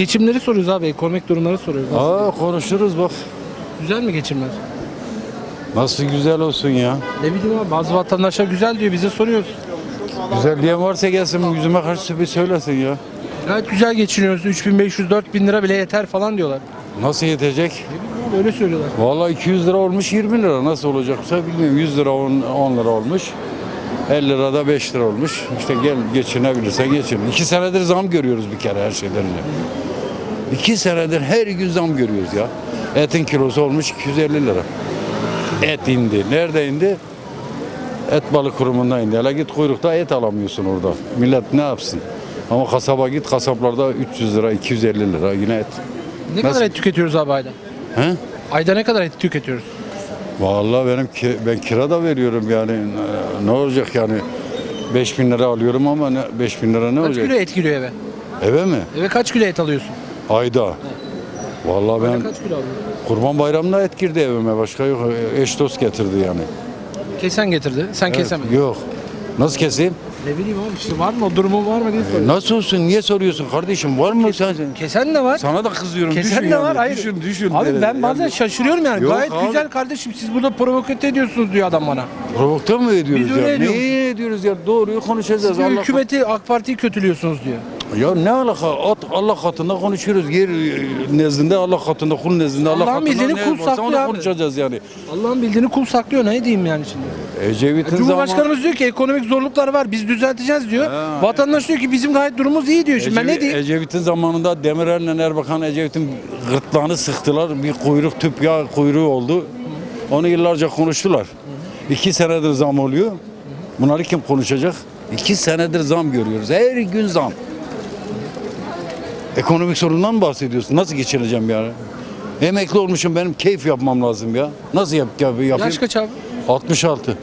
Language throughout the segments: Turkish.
Geçimleri soruyoruz abi. Ekonomik durumları soruyoruz. Aa konuşuruz bak. Güzel mi geçimler? Nasıl güzel olsun ya. Ne bileyim abi bazı vatandaşlar güzel diyor bize soruyoruz. Güzel diyen varsa gelsin yüzüme karşı bir söylesin ya. Gayet güzel geçiniyoruz. 3500-4000 lira bile yeter falan diyorlar. Nasıl yetecek? Ne bileyim abi öyle söylüyorlar. Vallahi 200 lira olmuş 20 lira nasıl olacaksa bilmiyorum 100 lira 10, 10 lira olmuş 50 lira da 5 lira olmuş işte gel geçinebilirsen geçin 2 senedir zam görüyoruz bir kere her şeyden 2 senedir her gün zam görüyoruz ya etin kilosu olmuş 250 lira et indi nerede indi et balık kurumunda indi hele git kuyrukta et alamıyorsun orada millet ne yapsın ama kasaba git kasaplarda 300 lira 250 lira yine et Ne Nasıl? kadar et tüketiyoruz abi ayda? He? Ayda ne kadar et tüketiyoruz? Vallahi benim ki, ben kira da veriyorum yani Ee, ne olacak yani 5000 lira alıyorum ama ne, 5000 lira ne Kaç olacak? kilo et giriyor eve? Eve mi? Eve kaç kilo et alıyorsun? Ayda. Vallahi ben Kaç kilo alıyorsun? kurban bayramında et girdi evime başka yok eş dost getirdi yani. Kesen getirdi. Sen kesemedin. Yok. Nasıl keseyim? Ne bileyim abi işte var mı o durumun var mı diye E, soruyorum. Nasıl olsun? Niye soruyorsun kardeşim? Var mı sen? Kesen de var. Sana da kızıyorum. Kesen düşün de yani. var. Hayır. Düşün, düşün. Abi ben bazen şaşırıyorum yani. Yok Gayet abi. güzel kardeşim siz burada provoke ediyorsunuz diyor adam bana. Provokte mi ediyoruz Biz öyle ya? ediyoruz. Neyi ediyoruz ya? Doğruyu konuşacağız. Diyor, Allah hükümeti AK Parti'yi kötülüyorsunuz diyor. Ya ne alaka? At, Allah katında konuşuyoruz. Yer e, nezdinde Allah katında, kul nezdinde Allah Allah'ın katında. bildiğini ne kul varsa onu saklıyor abi. konuşacağız yani. Allah'ın bildiğini kul saklıyor ne diyeyim yani şimdi. Ecevit'in zamanı... Cumhurbaşkanımız diyor ki ekonomik zorluklar var biz düzelteceğiz diyor. Ha, Vatandaş diyor ki bizim gayet durumumuz iyi diyor. Şimdi ben ne diyeyim? Ecevit'in zamanında Demirel'le Erbakan Ecevit'in gırtlağını sıktılar. Bir kuyruk tüp yağ kuyruğu oldu. Onu yıllarca konuştular. İki senedir zam oluyor. Bunları kim konuşacak? İki senedir zam görüyoruz. Her gün zam. Ekonomik sorundan mı bahsediyorsun? Nasıl geçineceğim yani? Emekli olmuşum benim keyif yapmam lazım ya. Nasıl yap, yap, yapayım? Yaş kaç abi? 66. Abi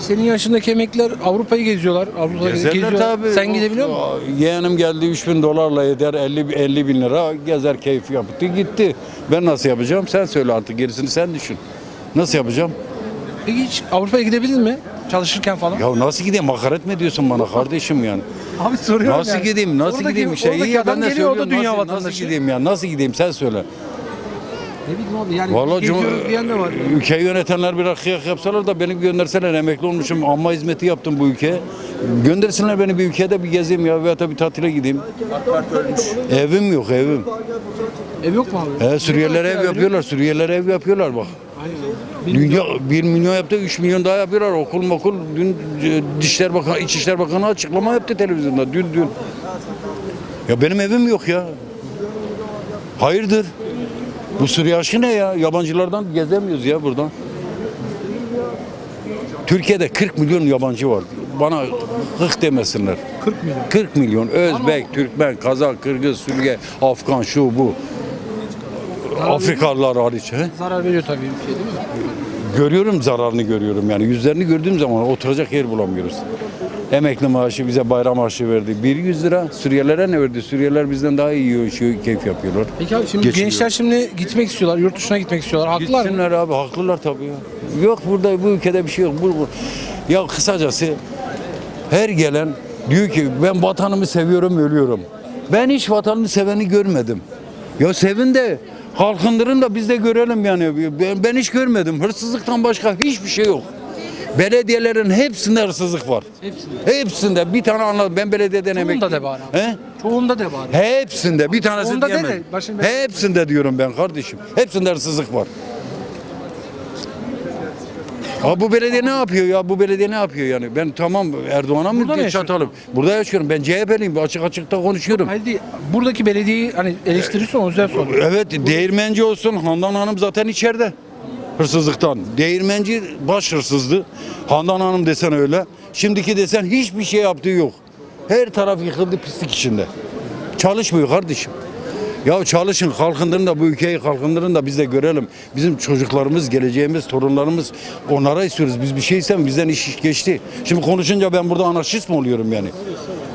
Senin yaşındaki emekliler Avrupa'yı geziyorlar. Avrupa'yı Gezerler geziyorlar. tabii. Sen gidebiliyor musun? Yeğenim geldi 3000 dolarla eder 50, 50 bin lira gezer keyif yaptı gitti. Ben nasıl yapacağım sen söyle artık gerisini sen düşün. Nasıl yapacağım? Peki hiç Avrupa'ya gidebildin mi? Çalışırken falan. Ya nasıl gideyim hakaret mi ediyorsun bana kardeşim yani? Abi soruyorum Nasıl yani. gideyim nasıl Oradaki- gideyim işte oradaki iyi ya adam ben de geliyor o da söylüyorum. dünya nasıl, nasıl vatandaşı. gideyim ya nasıl gideyim sen söyle. Ne bileyim abi yani Vallahi geziyoruz Cum- diyen de var. ülkeyi yönetenler bir kıyak yapsalar da beni gönderseler emekli olmuşum amma hizmeti yaptım bu ülkeye. Göndersinler beni bir ülkede bir gezeyim ya veya da bir tatile gideyim. Evim yok evim. Ev yok mu abi? He, Suriyelilere ev yapıyorlar. Suriyelilere ev yapıyorlar bak. Dünya 1 milyon yaptı, 3 milyon daha yapıyorlar. Okul mokul. Dün e, Dişler Bakanı, İçişler Bakanı açıklama yaptı televizyonda. Dün dün. Ya benim evim yok ya. Hayırdır? Bu Suriye aşkı ne ya? Yabancılardan gezemiyoruz ya buradan. Türkiye'de 40 milyon yabancı var. Bana hık demesinler. 40 milyon. 40 milyon Özbek, Türkmen, Kazak, Kırgız, Suriye, Afgan, şu bu. Afrikalılar hariç. He? Zarar veriyor tabii ülkeye değil mi? Görüyorum zararını görüyorum yani yüzlerini gördüğüm zaman oturacak yer bulamıyoruz. Emekli maaşı bize bayram maaşı verdi. 100 lira Suriyelilere ne verdi? Suriyeliler bizden daha iyi yiyor, yaşıyor, keyif yapıyorlar. Peki abi şimdi Geçiniyor. gençler şimdi gitmek istiyorlar, yurt dışına gitmek istiyorlar. Haklılar mı? Gitsinler abi haklılar tabii ya. Yok burada bu ülkede bir şey yok. Bu, bu. Ya kısacası her gelen diyor ki ben vatanımı seviyorum ölüyorum. Ben hiç vatanını seveni görmedim. Ya sevin de kalkındırın da biz de görelim yani. Ben, ben hiç görmedim. Hırsızlıktan başka hiçbir şey yok. Belediyelerin hepsinde hırsızlık var. Hepsinde. Hepsinde bir tane anladım. Ben belediyeden Çoğunda emekliyim. de var abi. He? Çoğunda de var. Hepsinde bir tanesi Onda diyemem. de, başım- Hepsinde diyorum ben kardeşim. Hepsinde hırsızlık var. Ha bu belediye ne yapıyor ya? Bu belediye ne yapıyor yani? Ben tamam Erdoğan'a mı Burada mı geç yaşıyorsun? atalım? Burada yaşıyorum. Ben CHP'liyim. Açık açıkta konuşuyorum. Hayır değil. Buradaki belediyeyi hani eleştirirsen o yüzden soruyorum. Evet değirmenci olsun. Handan Hanım zaten içeride. Hırsızlıktan. Değirmenci baş hırsızdı. Handan Hanım desen öyle. Şimdiki desen hiçbir şey yaptığı yok. Her taraf yıkıldı pislik içinde. Çalışmıyor kardeşim. Ya çalışın, kalkındırın da bu ülkeyi kalkındırın da biz de görelim. Bizim çocuklarımız, geleceğimiz, torunlarımız onlara istiyoruz. Biz bir şey istem bizden iş, iş geçti. Şimdi konuşunca ben burada anarşist mi oluyorum yani?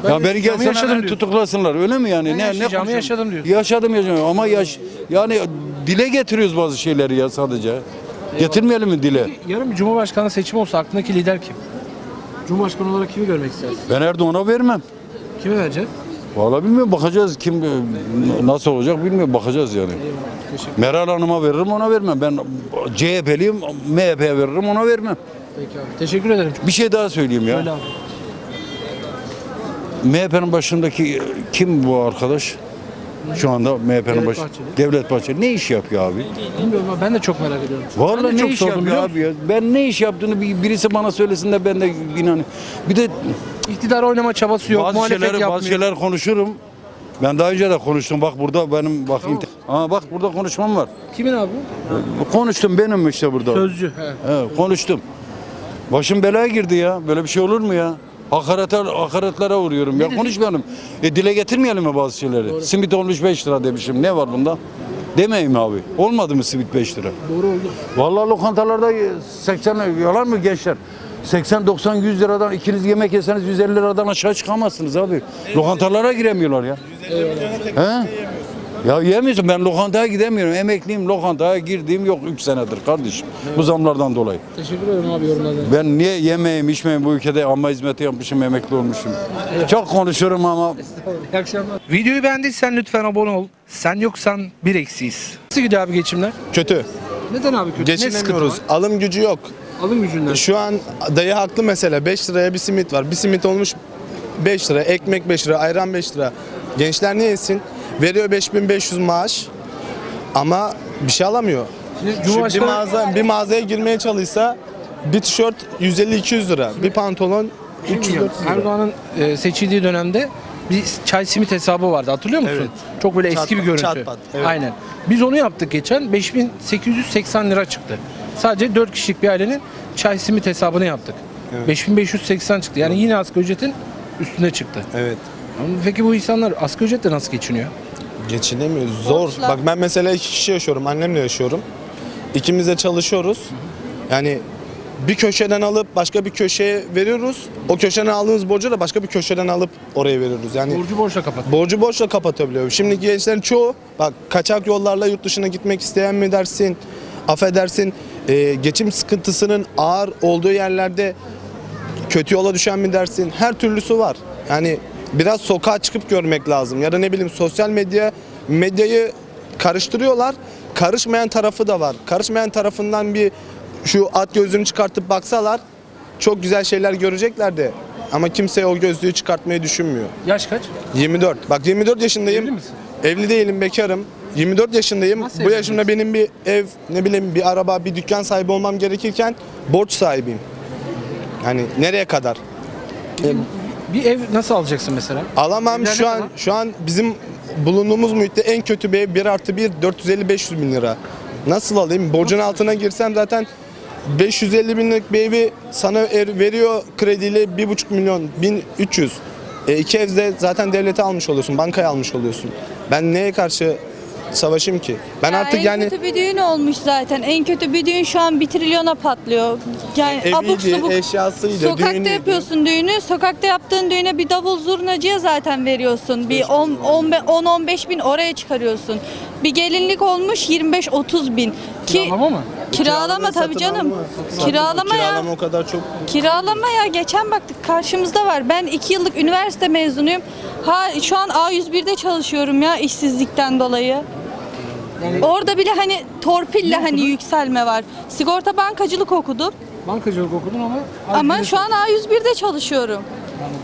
Ben ya beni yaşamı gelsen yaşadım tutuklasınlar öyle mi yani? Ben ne ne yaşayacağımı konuşuyorum? yaşadım diyorsun. Yaşadım yaşadım ama yaş yani dile getiriyoruz bazı şeyleri ya sadece. Getirmeyelim mi dile? Yarın bir Cumhurbaşkanı seçimi olsa aklındaki lider kim? Cumhurbaşkanı olarak kimi görmek istersin? Ben Erdoğan'a vermem. Kime vereceksin? Vallahi bilmiyorum bakacağız kim nasıl olacak bilmiyorum bakacağız yani. Teşekkür Meral Hanım'a veririm ona vermem. Ben CHP'liyim MHP'ye veririm ona vermem. Peki abi. Teşekkür ederim. Bir şey daha söyleyeyim ya. Söyle abi. MHP'nin başındaki kim bu arkadaş? Şu anda MHP'nin başı. Bahçeli. Devlet Bahçeli. Ne iş yapıyor abi? Bilmiyorum ama ben de çok merak ediyorum. de ne çok iş yapıyor abi ya? Ben ne iş yaptığını bir- birisi bana söylesin de ben de inanayım. Bir de İktidar oynama çabası yok. bazı muhalefet şeyleri yapmıyor. bazı şeyler konuşurum. Ben daha önce de konuştum. Bak burada benim bak Tamam. Aa, bak burada konuşmam var. Kimin abi? Konuştum benim işte burada. Sözcü. He. He, konuştum. Başım belaya girdi ya. Böyle bir şey olur mu ya? Hakarete, hakaretlere uğruyorum. Ya konuşmayalım. E, dile getirmeyelim mi bazı şeyleri? Simit olmuş 5 lira demişim. Ne var bunda? Demeyeyim mi abi. Olmadı mı simit 5 lira? Doğru oldu. Vallahi lokantalarda 80 yalan mı gençler? 80 90 100 liradan ikiniz yemek yeseniz 150 liradan aşağı çıkamazsınız abi. Lokantalara giremiyorlar ya. He? Ya yemiyorsun ben lokantaya gidemiyorum. Emekliyim lokantaya girdiğim yok 3 senedir kardeşim. Bu zamlardan dolayı. Teşekkür ederim abi yorumlardan. Ben niye yemeğim içmeyeyim bu ülkede ama hizmeti yapmışım emekli olmuşum. Çok konuşuyorum ama İyi akşamlar. Videoyu beğendiysen lütfen abone ol. Sen yoksan bir eksiyiz. Nasıl gidiyor abi geçimler? Kötü. Neden abi kötü? Ne Geçinemiyoruz. var? Alım gücü yok. Alım gücünden. Şu an dayı haklı mesela 5 liraya bir simit var. Bir simit olmuş 5 lira, ekmek 5 lira, ayran 5 lira. Gençler ne yesin? Veriyor 5500 maaş ama bir şey alamıyor. Şimdi Şu bir, Cumhurbaşkanı mağaza, bir mağazaya girmeye çalışsa bir tişört 150-200 lira, bir pantolon 300 Bilmiyorum. 400 lira. Erdoğan'ın e, seçildiği dönemde bir çay simit hesabı vardı hatırlıyor musun? Evet. Çok böyle eski Çat- bir görüntü. çatpat, evet. Aynen. Biz onu yaptık geçen 5880 lira çıktı. Sadece 4 kişilik bir ailenin çay simit hesabını yaptık. 5580 çıktı. Yani yine asgari ücretin üstüne çıktı. Evet. Ama Peki bu insanlar asgari ücretle nasıl geçiniyor? Geçinemiyoruz. Zor. Bak ben mesela iki kişi yaşıyorum. Annemle yaşıyorum. İkimiz de çalışıyoruz. Yani bir köşeden alıp başka bir köşeye veriyoruz. O köşeden aldığımız borcu da başka bir köşeden alıp oraya veriyoruz. Yani Borcu borçla kapat. borcu borçla kapatabiliyor. Şimdiki gençlerin çoğu bak kaçak yollarla yurt dışına gitmek isteyen mi dersin? Affedersin e, geçim sıkıntısının ağır olduğu yerlerde kötü yola düşen mi dersin? Her türlüsü var. Yani biraz sokağa çıkıp görmek lazım. Ya da ne bileyim sosyal medya medyayı karıştırıyorlar. Karışmayan tarafı da var. Karışmayan tarafından bir şu at gözlüğünü çıkartıp baksalar çok güzel şeyler görecekler de. Ama kimse o gözlüğü çıkartmayı düşünmüyor. Yaş kaç? 24. Bak 24 yaşındayım. Evli misin? Evli değilim, bekarım. 24 yaşındayım. Nasıl Bu evli yaşımda benim bir ev, ne bileyim bir araba, bir dükkan sahibi olmam gerekirken borç sahibiyim. Yani nereye kadar? Bir ev nasıl alacaksın mesela? Alamam Evler şu an kadar? şu an bizim bulunduğumuz muhitte en kötü bir ev 1 artı 1 450-500 bin lira. Nasıl alayım? Borcun altına girsem zaten 550 binlik bir evi sana er- veriyor krediyle 1,5 milyon 1300. E, iki evde zaten devlete almış oluyorsun, bankaya almış oluyorsun. Ben neye karşı savaşayım ki? Ben Ya artık en yani kötü bir düğün olmuş zaten. En kötü bir düğün şu an bir trilyona patlıyor. Yani abuk eviydi, subuk. eşyasıydı, Sokakta düğünüydü. yapıyorsun düğünü. Sokakta yaptığın düğüne bir davul zurnacıya zaten veriyorsun. Bir 10-15 bin oraya çıkarıyorsun. Bir gelinlik olmuş 25-30 bin. Ki Kiralama mı? Kiralama tabii canım. satın. Kiralama ya. Kiralama o kadar çok Kiralama ya geçen baktık karşımızda var. Ben 2 yıllık üniversite mezunuyum. Ha şu an A101'de çalışıyorum ya işsizlikten dolayı. Orada bile hani torpille hani yükselme var. Sigorta bankacılık okudum Bankacılık okudun ama... ama şu an A101'de çalışıyorum.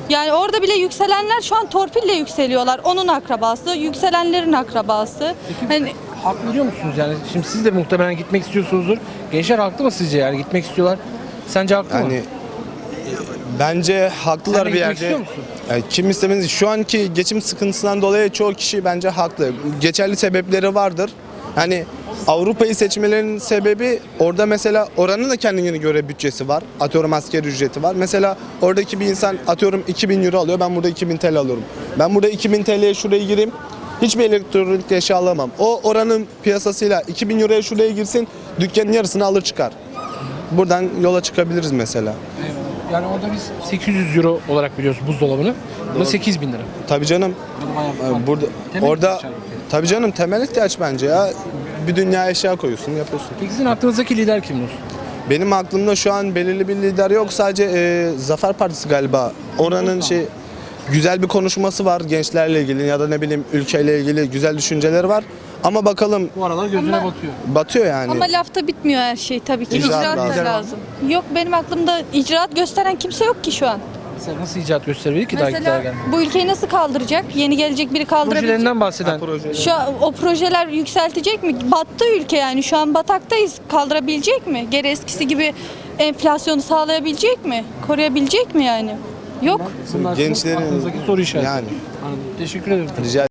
Yani orada bile yükselenler şu an torpille yükseliyorlar. Onun akrabası, yükselenlerin akrabası. Hani Hak veriyor musunuz yani? Şimdi siz de muhtemelen gitmek istiyorsunuzdur. Gençler haklı mı sizce yani gitmek istiyorlar? Sence haklı mı? Yani e, bence haklılar Sen de bir gitmek yerde. istiyor musun? Yani kim istemez. Şu anki geçim sıkıntısından dolayı çoğu kişi bence haklı. Geçerli sebepleri vardır. Hani Avrupa'yı seçmelerinin sebebi orada mesela oranın da kendine göre bütçesi var. Atıyorum asker ücreti var. Mesela oradaki bir insan atıyorum 2000 euro alıyor. Ben burada 2000 TL alıyorum. Ben burada 2000 TL'ye şuraya gireyim. Hiçbir elektronik eşya alamam. O oranın piyasasıyla 2000 euroya şuraya girsin dükkanın yarısını alır çıkar. Buradan yola çıkabiliriz mesela. Yani orada biz 800 euro olarak biliyoruz buzdolabını. Burada 8 bin lira. Tabii canım. Ee, Burada Temel orada ihtiyaç tabii canım temel ihtiyaç bence ya. Bir dünya eşya koyuyorsun, yapıyorsun. Peki sizin aklınızdaki lider kim dostum? Benim aklımda şu an belirli bir lider yok. Sadece e, Zafer Partisi galiba. Oranın şey güzel bir konuşması var gençlerle ilgili ya da ne bileyim ülkeyle ilgili güzel düşünceleri var. Ama bakalım Bu aralar gözüne Ama- batıyor. batıyor yani. Ama lafta bitmiyor her şey tabii ki. İcraat İcraat, da lazım. lazım. Yok benim aklımda icraat gösteren kimse yok ki şu an. Mesela nasıl icat gösterebilir ki daha Mesela bu ülkeyi nasıl kaldıracak? Yeni gelecek biri kaldırabilecek. Projelerinden bahseden. Şu an o projeler yükseltecek mi? Battı ülke yani. Şu an bataktayız. Kaldırabilecek mi? Geri eskisi gibi enflasyonu sağlayabilecek mi? Koruyabilecek mi yani? Yok. Bunlar Gençlerin- aklınızdaki soru işareti. Yani Anladım. Teşekkür ederim. rica